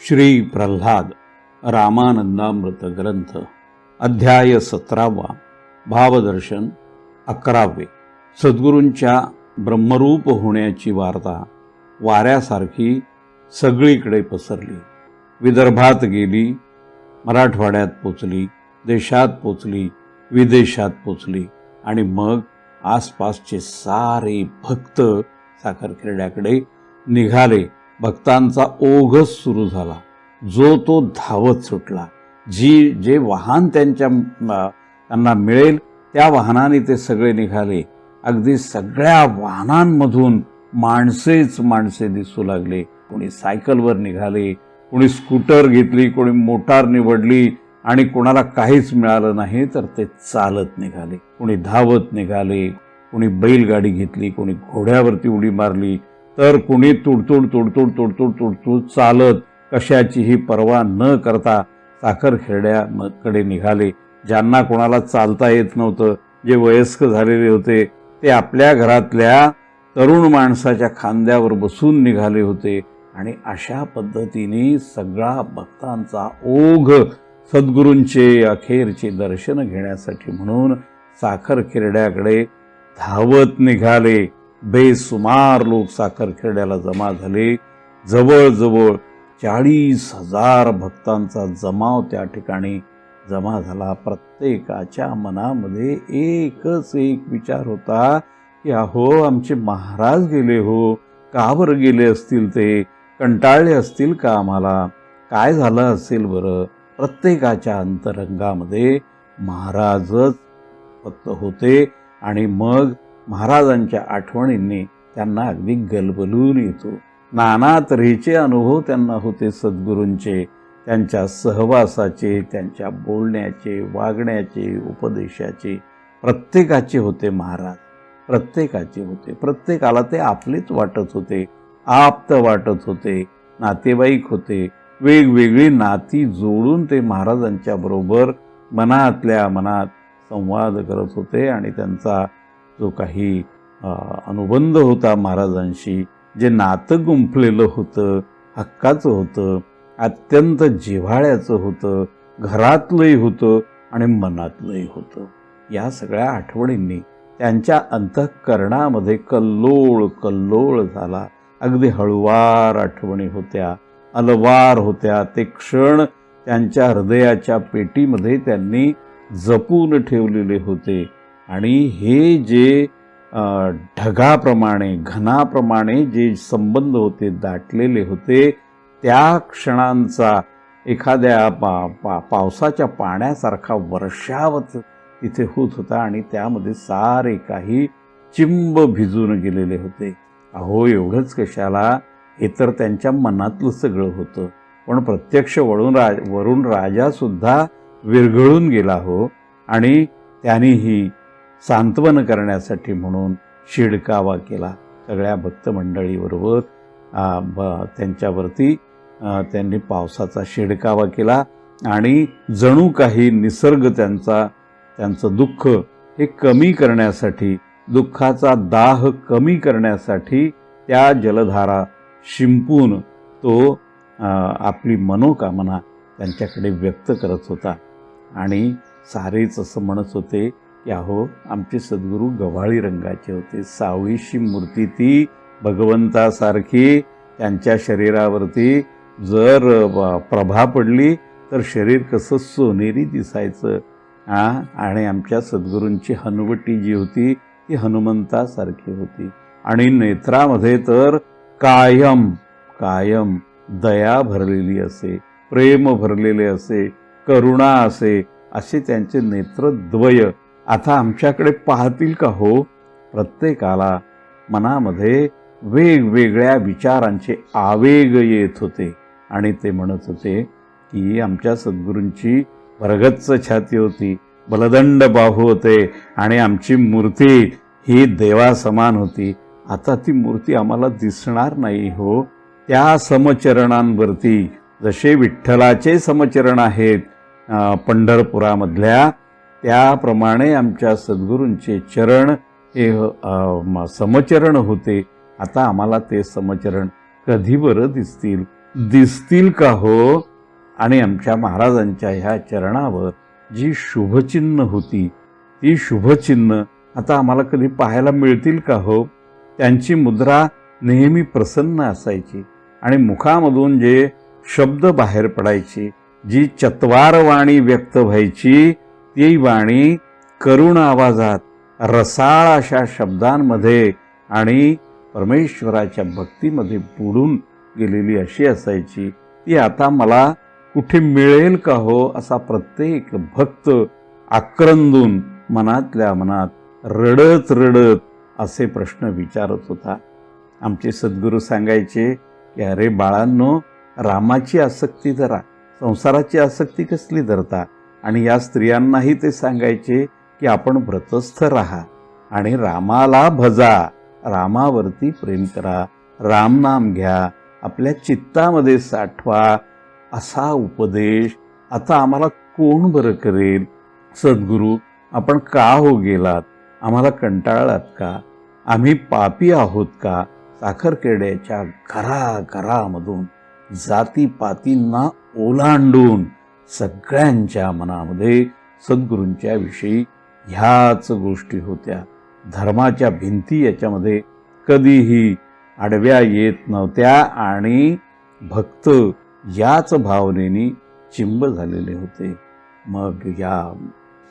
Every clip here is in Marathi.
श्री प्रल्हाद रामानंदामृत ग्रंथ अध्याय सतरावा भावदर्शन अकरावे. सद्गुरूंच्या ब्रह्मरूप होण्याची वार्ता वाऱ्यासारखी सगळीकडे पसरली. विदर्भात गेली मराठवाड्यात पोचली देशात पोचली विदेशात पोचली आणि मग आसपासचे सारे भक्त साखरखेरड्याकडे निघाले भक्तांचा ओघच सुरू झाला. जो तो धावत सुटला. जी जे वाहन त्यांच्या त्यांना मिळेल त्या वाहनाने ते सगळे निघाले. अगदी सगळ्या वाहनांमधून माणसेच माणसे दिसू लागले. कोणी सायकलवर निघाले कोणी स्कूटर घेतली कोणी मोटार निवडली आणि कोणाला काहीच मिळालं नाही तर ते चालत निघाले. कोणी धावत निघाले कोणी बैलगाडी घेतली कोणी घोड्यावरती उडी मारली तर कुणी तुडतुड तुडतुड तुडतुड तुडतुड चालत कशाचीही पर्वा न करता साखर खेड्याकडे निघाले. ज्यांना कोणाला चालता येत नव्हतं जे वयस्क झालेले होते ते आपल्या घरातल्या तरुण माणसाच्या खांद्यावर बसून निघाले होते आणि अशा पद्धतीने सगळा भक्तांचा ओघ सद्गुरूंचे अखेरचे दर्शन घेण्यासाठी म्हणून साखर खेरड्याकडे धावत निघाले. बेसुमार लोक साखर खेड्याला जमा झाले. जवळजवळ चाळीस हजार भक्तांचा जमाव त्या ठिकाणी जमा झाला. प्रत्येकाच्या मनामध्ये एकच एक विचार होता की अहो आमचे महाराज गेले हो. का बरं गेले असतील ते? कंटाळले असतील का आम्हाला? काय झालं असेल बरं? प्रत्येकाच्या अंतरंगामध्ये महाराजच फक्त होते आणि मग महाराजांच्या आठवणींनी त्यांना अगदी गलबलून येतो. नाना तऱ्हेचे अनुभव त्यांना होते सद्गुरूंचे. त्यांच्या सहवासाचे त्यांच्या बोलण्याचे वागण्याचे उपदेशाचे प्रत्येकाचे होते महाराज. प्रत्येकाचे होते. प्रत्येकाला ते आपलेच वाटत होते. आप्त वाटत होते. नातेवाईक होते. वेगवेगळी नाती जोडून ते महाराजांच्या बरोबर मनातल्या मनात संवाद करत होते आणि त्यांचा जो काही अनुबंध होता महाराजांशी जे नातं गुंफलेलं होतं हक्काचं होतं अत्यंत जिव्हाळ्याचं होतं घरातलंही होतं आणि मनातलंही होतं. या सगळ्या आठवणींनी त्यांच्या अंतःकरणामध्ये कल्लोळ कल्लोळ झाला. अगदी हळुवार आठवणी होत्या अलवार होत्या. ते क्षण त्यांच्या हृदयाच्या पेटीमध्ये त्यांनी जपून ठेवलेले होते. आणि हे जे ढगाप्रमाणे घनाप्रमाणे जे संबंध होते दाटलेले होते त्या क्षणांचा एखाद्या पा पा पावसाच्या पाण्यासारखा वर्षावत तिथे होत होता आणि त्यामध्ये सारे काही चिंब भिजून गेलेले होते. अहो एवढंच कशाला? हे तर त्यांच्या मनातलं सगळं होतं. पण प्रत्यक्ष वळून राज वरून राजासुद्धा विरघळून गेला हो. आणि त्यांनीही सांत्वन करण्यासाठी म्हणून शिडकावा केला. सगळ्या भक्त मंडळीबरोबर ब- त्यांच्यावरती त्यांनी पावसाचा शिडकावा केला आणि जणू काही निसर्ग त्यांचा त्यांचं दुःख हे कमी करण्यासाठी दुःखाचा दाह कमी करण्यासाठी त्या जलधारा शिंपून तो आपली मनोकामना त्यांच्याकडे व्यक्त करत होता. आणि सारेच असं म्हणत होते की अहो आमचे सद्गुरू गव्हाळी रंगाचे होते. सावळीशी मूर्ती ती भगवंतासारखी त्यांच्या शरीरावरती जर प्रभा पडली तर शरीर कसं सोनेरी दिसायचं हां आणि आमच्या सद्गुरूंची हनुवटी जी होती ती हनुमंतासारखी होती. आणि नेत्रामध्ये तर कायम कायम दया भरलेली असे प्रेम भरलेले असे करुणा असे असे त्यांचे नेत्रद्वय आता आमच्याकडे पाहतील का हो? प्रत्येकाला मनामध्ये वेगवेगळ्या विचारांचे आवेग येत होते. आणि ते म्हणत होते की आमच्या सद्गुरूंची भरगच्च छाती होती बलदंड बाहू होते आणि आमची मूर्ती ही देवासमान होती. आता ती मूर्ती आम्हाला दिसणार नाही हो. त्या समचरणांवरती जसे विठ्ठलाचे समचरण आहेत पंढरपुरामधल्या त्याप्रमाणे आमच्या सद्गुरूंचे चरण हे म- समचरण होते. आता आम्हाला ते समचरण कधी बरं दिसतील? दिसतील का हो? आणि आमच्या महाराजांच्या ह्या चरणावर जी शुभचिन्ह होती ती शुभचिन्ह आता आम्हाला कधी पाहायला मिळतील का हो? त्यांची मुद्रा नेहमी प्रसन्न असायची. आणि मुखामधून जे शब्द बाहेर पडायचे जी चत्वार वाणी व्यक्त व्हायची ती वाणी करुण आवाजात रसाळ अशा शब्दांमध्ये आणि परमेश्वराच्या भक्तीमध्ये बुडून गेलेली अशी असायची ती आता मला कुठे मिळेल का हो असा प्रत्येक भक्त आक्रंदून मनातल्या मनात रडत रडत असे प्रश्न विचारत होता. आमचे सद्गुरू सांगायचे की अरे बाळांनो रामाची आसक्ती धरा संसाराची आसक्ती कसली धरता? आणि या स्त्रियांनाही ते सांगायचे की आपण व्रतस्थ राहा आणि रामाला भजा रामावरती प्रेम करा रामनाम घ्या आपल्या चित्तामध्ये साठवा असा उपदेश आता आम्हाला कोण बरं करेल? सद्गुरू आपण का हो गेलात? आम्हाला कंटाळलात का? आम्ही पापी आहोत का? साखरखेड्याच्या घराघरामधून जातीपातींना ओलांडून सगळ्यांच्या मनामध्ये सद्गुरूंच्या विषयी ह्याच गोष्टी होत्या. धर्माच्या भिंती याच्यामध्ये कधीही आडव्या येत नव्हत्या आणि भक्त याच भावनेने चिंब झालेले होते. मग या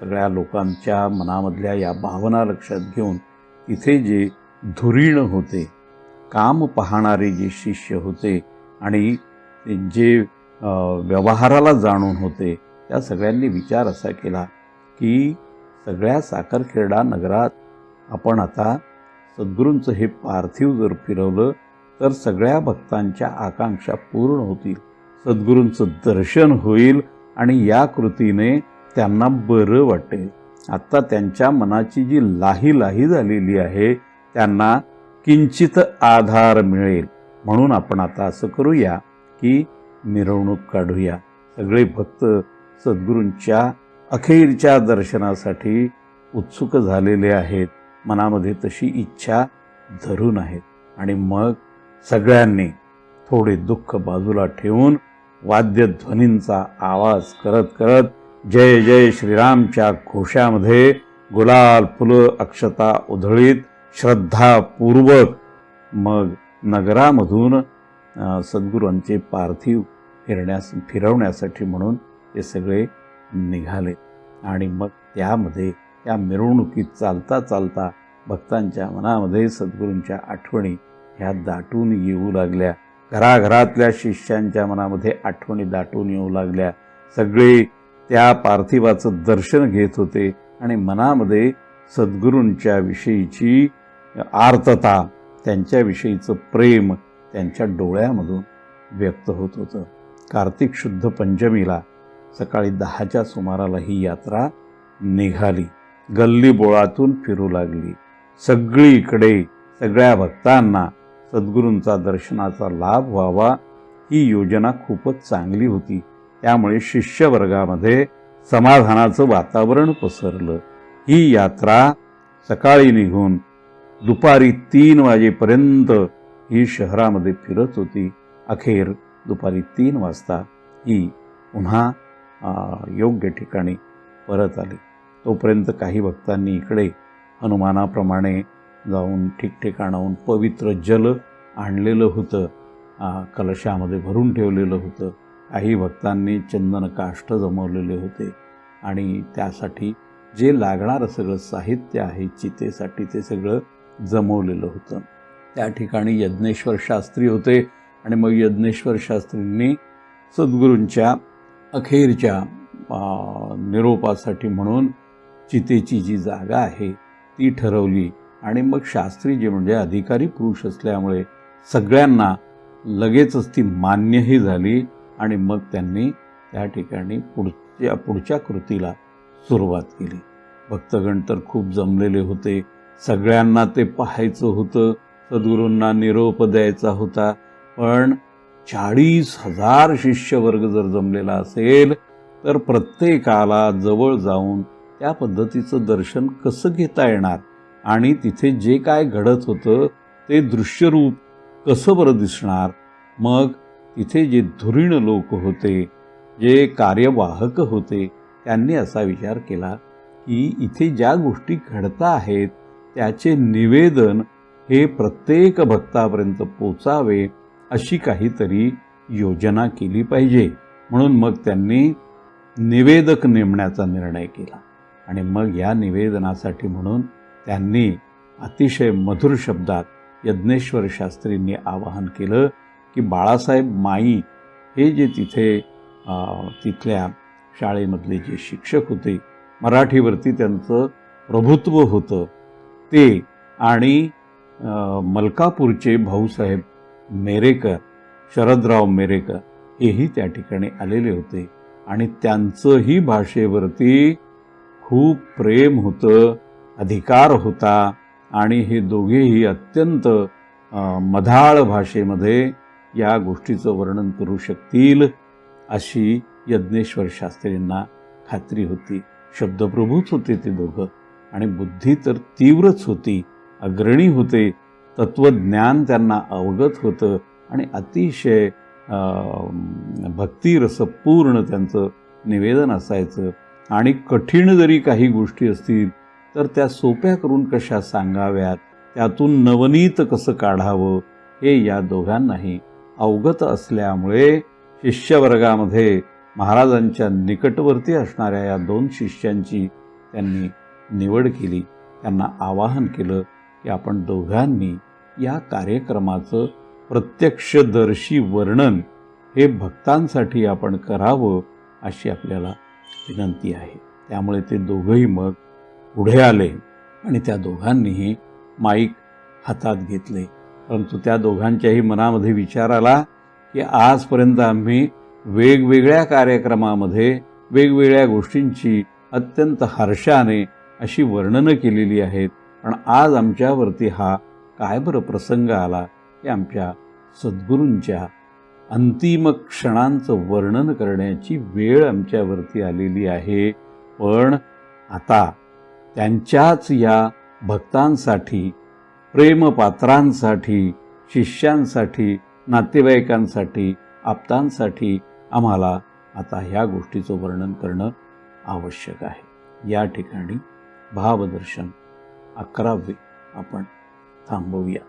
सगळ्या लोकांच्या मनामधल्या या भावना लक्षात घेऊन इथे जे धुरीण होते काम पाहणारे जे शिष्य होते आणि जे व्यवहाराला जाणून होते. त्या सगळ्यांनी विचार असा केला की सगळ्या साखरखेडा नगरात आपण आता सद्गुरूंचं हे पार्थिव जर फिरवलं तर सगळ्या भक्तांच्या आकांक्षा पूर्ण होतील. सद्गुरूंचं दर्शन होईल आणि या कृतीने त्यांना बरं वाटेल. आत्ता त्यांच्या मनाची जी लाही लाही झालेली आहे त्यांना किंचित आधार मिळेल. म्हणून आपण आता असं करूया की मिरवणूक काढूया. सगळे भक्त सद्गुरूंच्या अखेरच्या दर्शनासाठी उत्सुक झालेले आहेत. मनामध्ये तशी इच्छा धरून आहेत. आणि मग सगळ्यांनी थोडे दुःख बाजूला ठेवून वाद्यध्वनींचा आवाज करत करत जय जय श्रीरामच्या घोषामध्ये गुलाल फुलं अक्षता उधळीत श्रद्धापूर्वक मग नगरामधून सद्गुरूंचे पार्थिव फिरण्यास फिरवण्यासाठी म्हणून ते सगळे निघाले. आणि मग त्यामध्ये त्या मिरवणुकीत चालता चालता भक्तांच्या मनामध्ये सद्गुरूंच्या आठवणी ह्या दाटून येऊ लागल्या. घराघरातल्या शिष्यांच्या मनामध्ये आठवणी दाटून येऊ लागल्या. सगळे त्या पार्थिवाचं दर्शन घेत होते आणि मनामध्ये सद्गुरूंच्या विषयीची आर्तता त्यांच्याविषयीचं प्रेम त्यांच्या डोळ्यामधून व्यक्त होत होतं. कार्तिक शुद्ध पंचमीला सकाळी दहाच्या सुमाराला ही यात्रा निघाली. गल्ली बोळातून फिरू लागली. सगळीकडे सगळ्या भक्तांना सद्गुरूंचा दर्शनाचा लाभ व्हावा ही योजना खूपच चांगली होती. त्यामुळे शिष्यवर्गामध्ये समाधानाचं वातावरण पसरलं. ही यात्रा सकाळी निघून दुपारी तीन वाजेपर्यंत ही शहरामध्ये फिरत होती. अखेर दुपारी तीन वाजता ही पुन्हा योग्य ठिकाणी परत आली. तोपर्यंत काही भक्तांनी इकडे हनुमानाप्रमाणे जाऊन ठिकठिकाणाहून पवित्र जल आणलेलं होतं कलशामध्ये भरून ठेवलेलं होतं. काही भक्तांनी चंदन काष्ठ जमवलेले होते आणि त्यासाठी जे लागणारं सगळं साहित्य आहे चितेसाठी ते सगळं जमवलेलं होतं. त्या ठिकाणी यज्ञेश्वर शास्त्री होते. आणि मग यज्ञेश्वर शास्त्रींनी सद्गुरूंच्या अखेरच्या निरोपासाठी म्हणून चितेची जी जागा आहे ती ठरवली. आणि मग शास्त्री जे म्हणजे अधिकारी पुरुष असल्यामुळे सगळ्यांना लगेचच ती मान्यही झाली आणि मग त्यांनी त्या ठिकाणी पुढच्या पुढच्या कृतीला सुरुवात केली. भक्तगण तर खूप जमलेले होते. सगळ्यांना ते पाहायचं होतं. सद्गुरूंना निरोप द्यायचा होता. पण चाळीस हजार शिष्यवर्ग जर जमलेला असेल तर प्रत्येकाला जवळ जाऊन त्या पद्धतीचं दर्शन कसं घेता येणार? आणि तिथे जे काय घडत होतं ते दृश्यरूप कसं बरं दिसणार? मग तिथे जे धुरीण लोक होते जे कार्यवाहक होते त्यांनी असा विचार केला की इथे ज्या गोष्टी घडता आहेत त्याचे निवेदन हे प्रत्येक भक्तापर्यंत पोचावे अशी काहीतरी योजना केली पाहिजे. म्हणून मग त्यांनी निवेदक नेमण्याचा निर्णय केला. आणि मग या निवेदनासाठी म्हणून त्यांनी अतिशय मधुर शब्दात यज्ञेश्वर शास्त्रींनी आवाहन केलं की बाळासाहेब माई हे जे तिथे तिथल्या शाळेमधले जे शिक्षक होते मराठीवरती त्यांचं प्रभुत्व होतं ते आणि मलकापूरचे भाऊसाहेब मेरेकर शरदराव मेरेकर हेही त्या ठिकाणी आलेले होते. आणि त्यांचंही भाषेवरती खूप प्रेम होतं अधिकार होता आणि हे दोघेही अत्यंत मधाळ भाषेमध्ये या गोष्टीचं वर्णन करू शकतील अशी यज्ञेश्वर शास्त्रींना खात्री होती. शब्दप्रभूच होते ते दोघं आणि बुद्धी तर तीव्रच होती अग्रणी होते. तत्वज्ञान त्यांना अवगत होतं आणि अतिशय भक्तिरसपूर्ण त्यांचं निवेदन असायचं. आणि कठीण जरी काही गोष्टी असतील तर त्या सोप्या करून कशा सांगाव्यात त्यातून नवनीत कसं काढावं हे या दोघांनाही अवगत असल्यामुळे शिष्यवर्गामध्ये महाराजांच्या निकटवर्ती असणाऱ्या या दोन शिष्यांची त्यांनी निवड केली. त्यांना आवाहन केलं की आपण दोघांनी या कार्यक्रमाचं प्रत्यक्षदर्शी वर्णन हे भक्तांसाठी आपण करावं अशी आपल्याला विनंती आहे. त्यामुळे ते दोघंही मग पुढे आले आणि त्या दोघांनीही माईक हातात घेतले. परंतु त्या दोघांच्याही मनामध्ये विचार आला की आजपर्यंत आम्ही वेगवेगळ्या कार्यक्रमामध्ये वेगवेगळ्या गोष्टींची अत्यंत हर्षाने अशी वर्णनं केलेली आहेत. पण आज आमच्यावरती हा काय बरं प्रसंग आला हे आमच्या सद्गुरूंच्या अंतिम क्षणांचं वर्णन करण्याची वेळ आमच्यावरती आलेली आहे. पण आता त्यांच्याच या भक्तांसाठी प्रेमपात्रांसाठी शिष्यांसाठी नातेवाईकांसाठी आप्तांसाठी आम्हाला आता ह्या गोष्टीचं वर्णन करणं आवश्यक आहे. या ठिकाणी भावदर्शन अकरावे आपण थांबवूया.